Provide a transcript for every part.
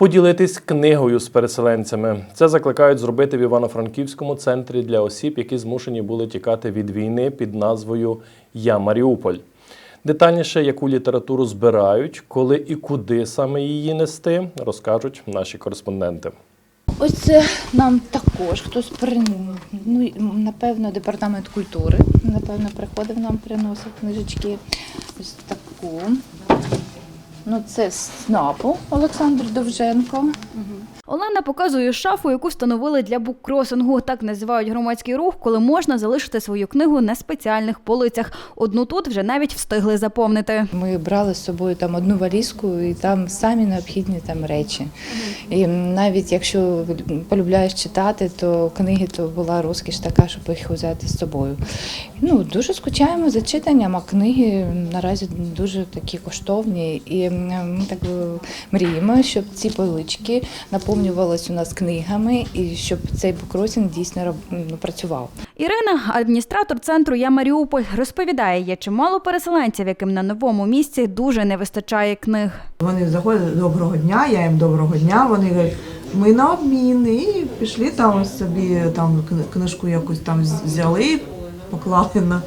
Поділитись книгою з переселенцями. Це закликають зробити в Івано-Франківському центрі для осіб, які змушені були тікати від війни під назвою Я Маріуполь. Детальніше, яку літературу збирають, коли і куди саме її нести, розкажуть наші кореспонденти. Ось це нам також хтось приніс. Ну, напевно, департамент культури. Напевно, приходив нам, приносив книжечки. Ось таку. Ну, це з СНАПу Олександр Довженко. Олена показує шафу, яку встановили для буккросингу. Так називають громадський рух, коли можна залишити свою книгу на спеціальних полицях. Одну тут вже навіть встигли заповнити. Ми брали з собою там одну валізку і там самі необхідні там речі. І навіть якщо полюбляєш читати, то книги то була розкіш така, щоб їх взяти з собою. Ну, дуже скучаємо за читанням, а книги наразі дуже такі коштовні. І ми так мріємо, щоб ці полички наповнювалися у нас книгами і щоб цей букросінг дійсно роб- ну, працював. Ірина, адміністратор центру Я Маріуполь, розповідає, є чимало переселенців, яким на новому місці дуже не вистачає книг. Вони заходять доброго дня, я їм доброго дня. Вони говорять, ми на обмін і пішли там собі там книжку якусь там взяли, поклали на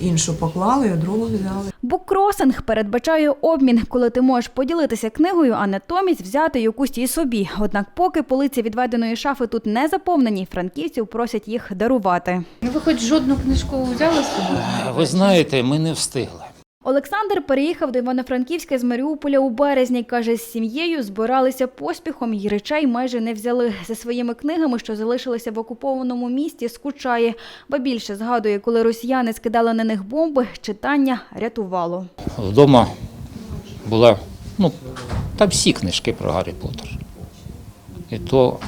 іншу поклали, а другу взяли. Буккросинг передбачає обмін, коли ти можеш поділитися книгою, а натомість взяти якусь і собі. Однак, поки полиці відведеної шафи тут не заповнені, франківців просять їх дарувати. Ви хоч жодну книжку взяли з собою? Ви знаєте, ми не встигли. Олександр переїхав до Івано-Франківська з Маріуполя у березні. Каже, з сім'єю збиралися поспіхом і речей майже не взяли. За своїми книгами, що залишилися в окупованому місті, скучає. Ба більше згадує, коли росіяни скидали на них бомби, читання рятувало. Вдома була, ну, там всі книжки про Гаррі Поттер. І то,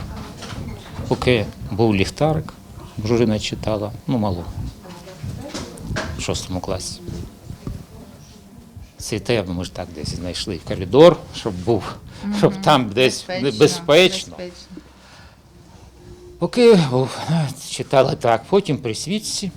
поки був ліхтарик, дружина читала, ну, мало, в шостому класі. Ми ж так десь знайшли в коридор, щоб був, щоб там десь безпечно. Поки був, читала так, потім при світці,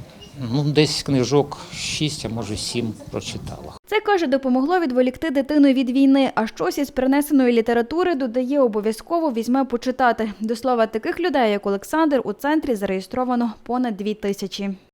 ну, десь книжок 6, а може 7 прочитала. Це каже, допомогло відволікти дитину від війни. А щось із принесеної літератури додає обов'язково візьме почитати. До слова, таких людей, як Олександр, у центрі зареєстровано понад дві тисячі.